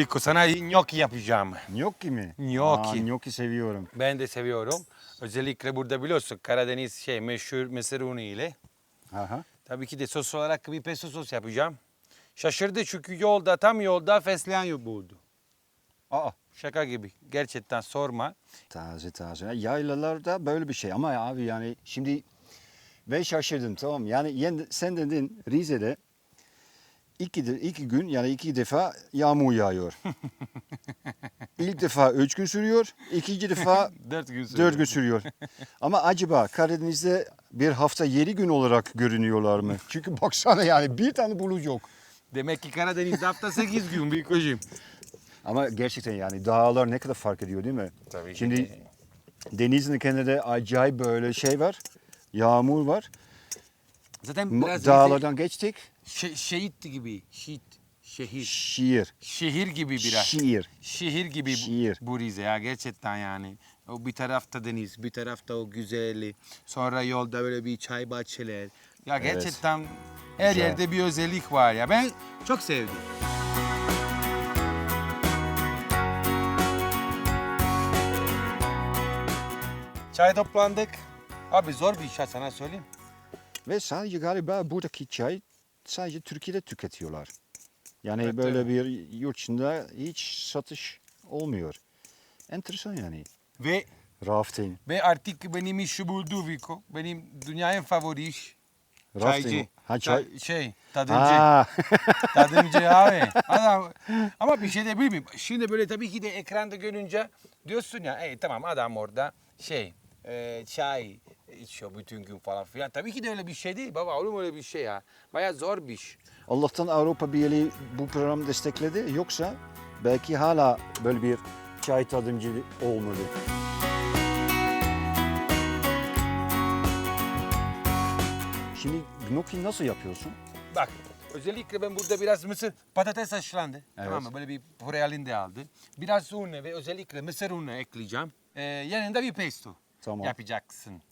Viko sana gnocchi yapacağım. Gnocchi mi? Gnocchi. Aa, gnocchi seviyorum. Ben de seviyorum. Özellikle burada biliyorsun Karadeniz şey meşhur mısır unu ile. Aha. Tabii ki de sos olarak bir pesto sos yapacağım. Şaşırdı çünkü yolda tam yolda fesleğen buldu. Aa. Şaka gibi. Gerçekten sorma. Taze taze. Yaylalarda böyle bir şey ama abi yani şimdi ve şaşırdım tamam yani sen dedin Rize'de iki, de, iki gün yani iki defa yağmur yağıyor. İlk defa üç gün sürüyor, ikinci defa Dört gün dört gün sürüyor. Ama acaba Karadeniz'de bir hafta yedi gün olarak görünüyorlar mı? Çünkü baksana yani bir tane bulut yok. Demek ki Karadeniz'de hafta 8 gün bir kocam. Ama gerçekten yani dağlar ne kadar fark ediyor değil mi? Tabii ki Şimdi de. denizin kenarında acayip böyle şey var. Yağmur var. Zaten biraz Dağlardan geçtik. Şe- şehit gibi. Şehit. Şehir. Şiir. Şehir gibi biraz. Şiir. Şehir gibi bu- Şiir. bu Rize ya gerçekten yani. O bir tarafta deniz, bir tarafta o güzelliği. Sonra yolda böyle bir çay bahçeler. Ya gerçekten her Güzel. yerde bir özellik var ya. Ben çok sevdim. Çay toplandık. Abi zor bir iş ha sana söyleyeyim. Ve sadece galiba buradaki çay sadece Türkiye'de tüketiyorlar. Yani Evet, böyle evet. bir yurt dışında hiç satış olmuyor. Enteresan yani. Ve Rafting. ve artık benim işi buldu Viko. Benim dünya en favori iş. Çaycı. Rafting. Ha çay. Ta- şey, tadımcı. Tadımcı abi. Adam, ama bir şey de bilmiyorum. Şimdi böyle tabii ki de ekranda görünce diyorsun ya "Ey, tamam adam orada şey e, çay içiyor bütün gün falan filan. Tabii ki de öyle bir şey değil baba. Olur mu öyle bir şey ya? Baya zor bir iş. Allah'tan Avrupa Birliği bu programı destekledi. Yoksa belki hala böyle bir çay tadımcı olmadı. Şimdi gnocchi nasıl yapıyorsun? Bak özellikle ben burada biraz mısır patates haşlandı. Tamam Evet. mı? Böyle bir püre halinde aldı. Biraz un ve özellikle mısır unu ekleyeceğim. Ee, yanında bir pesto Tamam. yapacaksın.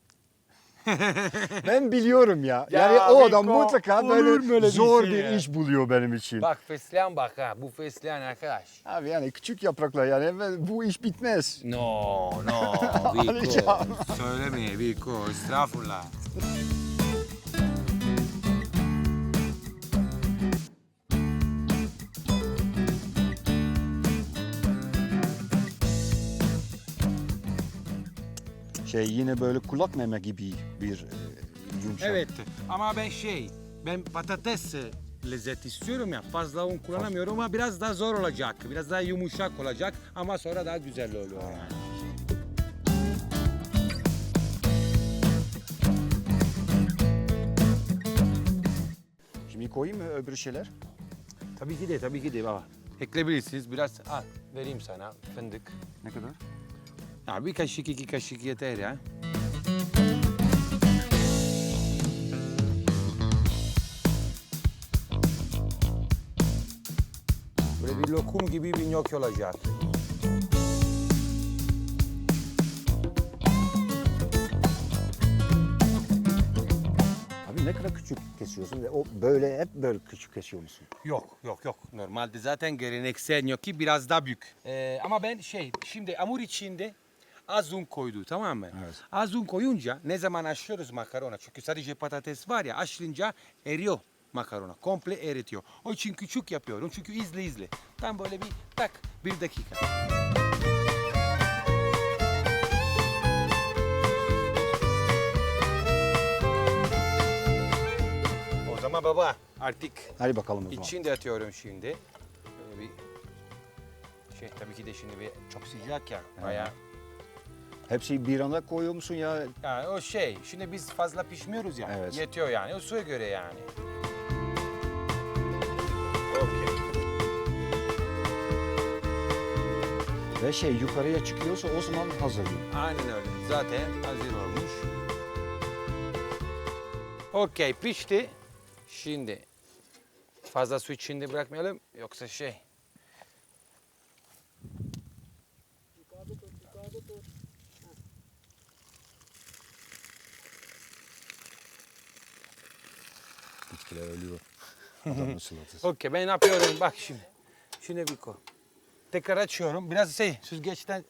Ben biliyorum ya. Ya yani o adam Viko, mutlaka olur böyle, böyle bir zor şey bir ya? iş buluyor benim için. Bak fesleğen bak ha. Bu fesleğen arkadaş. Abi yani küçük yapraklar yani bu iş bitmez. No, no, Vico. Alacağım. Söyleme Vico, estağfurullah. Şey yine böyle kulak meme gibi bir e, yumuşak. Evet ama ben şey, ben patates e, lezzet istiyorum ya. Fazla un kullanamıyorum ama biraz daha zor olacak. Biraz daha yumuşak olacak ama sonra daha güzel oluyor yani. Şimdi koyayım mı öbür şeyler? Tabii ki de, tabii ki de baba. Ekleyebilirsiniz. Biraz al, vereyim sana fındık. Ne kadar? Ya bir kaşık, iki kaşık yeter ya. Böyle bir lokum gibi bir gnocchi olacak. Abi ne kadar küçük kesiyorsun ve o böyle hep böyle küçük kesiyor musun? Yok, yok, yok. Normalde zaten geleneksel gnocchi biraz daha büyük. Ee, ama ben şey, şimdi hamur içinde az un koydu tamam mı? Evet. Az un koyunca ne zaman haşlıyoruz makarona? Çünkü sadece patates var ya haşlayınca eriyor makarona. Komple eritiyor. O için küçük yapıyorum. Çünkü izle izle. Tam böyle bir tak bir dakika. O zaman baba artık Hadi bakalım o zaman. İçinde atıyorum şimdi. Böyle bir şey tabii ki de şimdi bir çok sıcak ya. Bayağı. Hepsi bir anda koyuyor musun ya? Yani o şey. Şimdi biz fazla pişmiyoruz ya. Evet. Yetiyor yani. O suya göre yani. Ve şey yukarıya çıkıyorsa o zaman hazırlıyor. Aynen öyle. Zaten hazır olmuş. Okey pişti. Şimdi fazla su içinde bırakmayalım yoksa şey. Bitkiler ölüyor. Adamın. Okey ben yapıyorum bak şimdi. Şimdi bir koy. tekrar açıyorum. Biraz şey süzgeçten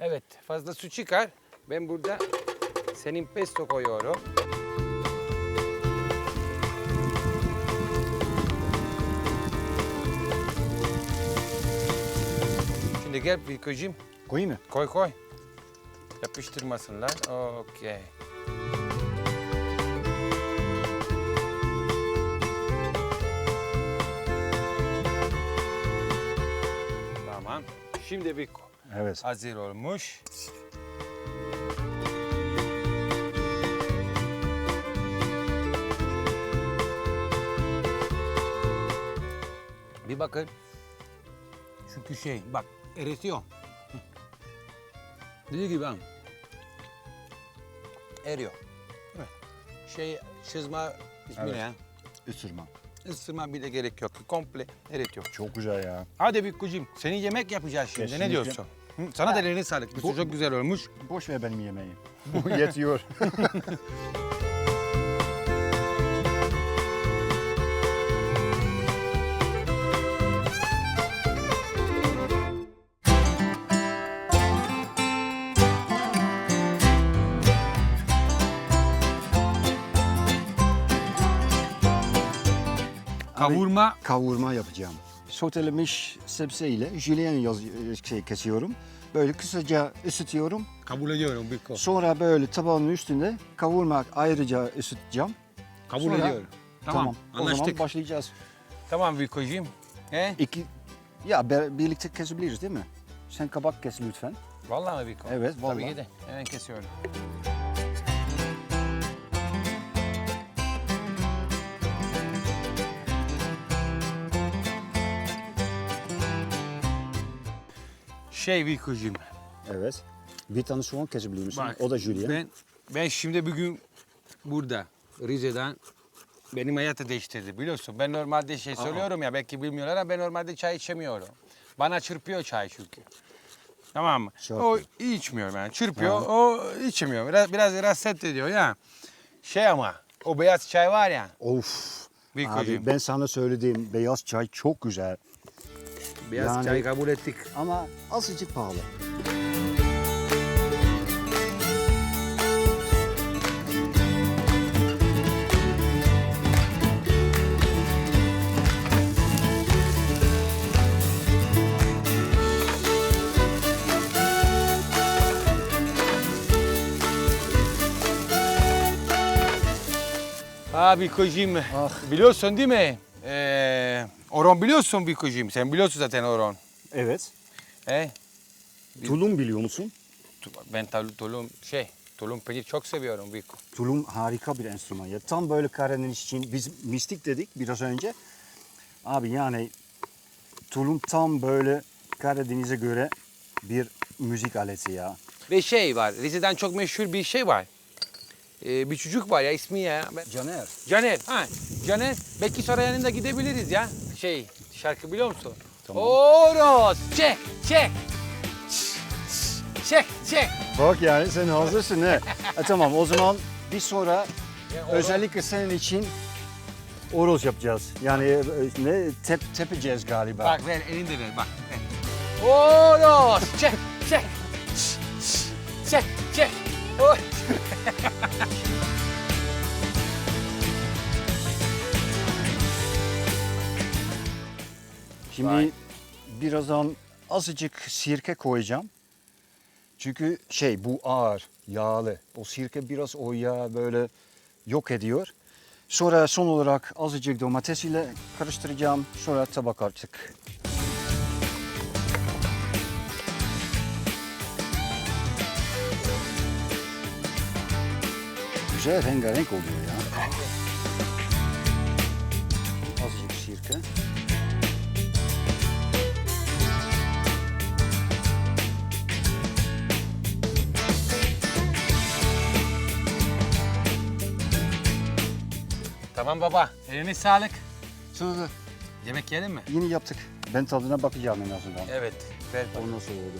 evet fazla su çıkar. Ben burada senin pesto koyuyorum. Şimdi gel bir kocim. Koyayım mı? Koy koy. Yapıştırmasınlar. Okey. Tamam. Şimdi bir Evet. hazır olmuş. Bir bakın. Çünkü şey bak eritiyor. Dediği gibi ha. Eriyor. Evet. Şey çizme ismi Evet. ne ya? Isırma. Bile gerek yok. Komple eritiyor. Çok güzel ya. Hadi bir kucim. Senin yemek yapacağız şimdi. Kesinlikle. Ne diyorsun? Hı, Sana da ellerine sağlık. Bu- çok güzel olmuş. Boş ver benim yemeği. Bu yetiyor. Kavurma. Kavurma yapacağım. Sotelemiş sebze ile jülyen yaz, şey kesiyorum. Böyle kısaca ısıtıyorum. Kabul ediyorum Biko. Sonra böyle tabağın üstünde kavurma ayrıca ısıtacağım. Kabul Sonra- ediyorum. Tamam. O zaman Anlaştık. başlayacağız. Tamam Biko'cum. He? İki, ya birlikte kesebiliriz değil mi? Sen kabak kes lütfen. Vallahi mi Biko? Evet, vallahi. Tabii ki de. Hemen kesiyorum. Şey Biko'cum. Evet. Bir tane soğan kesebilir misin? Bak, o da jülyen. Ben, ben şimdi bugün burada Rize'den benim hayatı değiştirdi biliyorsun. Ben normalde şey söylüyorum ya belki bilmiyorlar ama ben normalde çay içemiyorum. Bana çırpıyor çay çünkü. Tamam mı? Çok o iyi. içmiyor yani. Çırpıyor, o içmiyor. Biraz, biraz rahatsız ediyor ya. Şey ama o beyaz çay var ya. Of. Bir Abi koyayım. ben sana söylediğim beyaz çay çok güzel. Beyaz yani- çay kabul ettik. Ama azıcık pahalı. Ha Biko'cum. Ah. Biliyorsun değil mi? Ee, Oron biliyorsun Biko'cum. Sen biliyorsun zaten Oron. Evet. He? Tulum biliyor musun? Ben tulum şey, tulum peynir çok seviyorum Biko. Tulum harika bir enstrüman. Ya tam böyle Karadeniz için biz mistik dedik biraz önce. Abi yani tulum tam böyle Karadeniz'e göre bir müzik aleti ya. Ve şey var, Rize'den çok meşhur bir şey var. Ee, bir çocuk var ya ismi ya. Caner. Caner. Ha, Caner. Belki sonra yanında gidebiliriz ya. Şey, şarkı biliyor musun? Tamam. Oros, çek, çek. Çek, çek. Bak yani sen hazırsın he. e, tamam o zaman bir sonra Ya, Oros- özellikle senin için Oros yapacağız. Yani e, ne tep, tepeceğiz galiba. Bak ver, elinde ver, bak. Oros, çek, çek. Çek, çek. Oy. Şimdi Vay. birazdan azıcık sirke koyacağım. Çünkü şey bu ağır, yağlı. O sirke biraz o yağ böyle yok ediyor. Sonra son olarak azıcık domates ile karıştıracağım. Sonra tabak artık. Güzel rengarenk oluyor ya. Azıcık sirke. Tamam baba, eline sağlık. Sonra Yemek yiyelim mi? yeni yaptık. Ben tadına bakacağım en azından. Evet, ver baba. O nasıl oldu?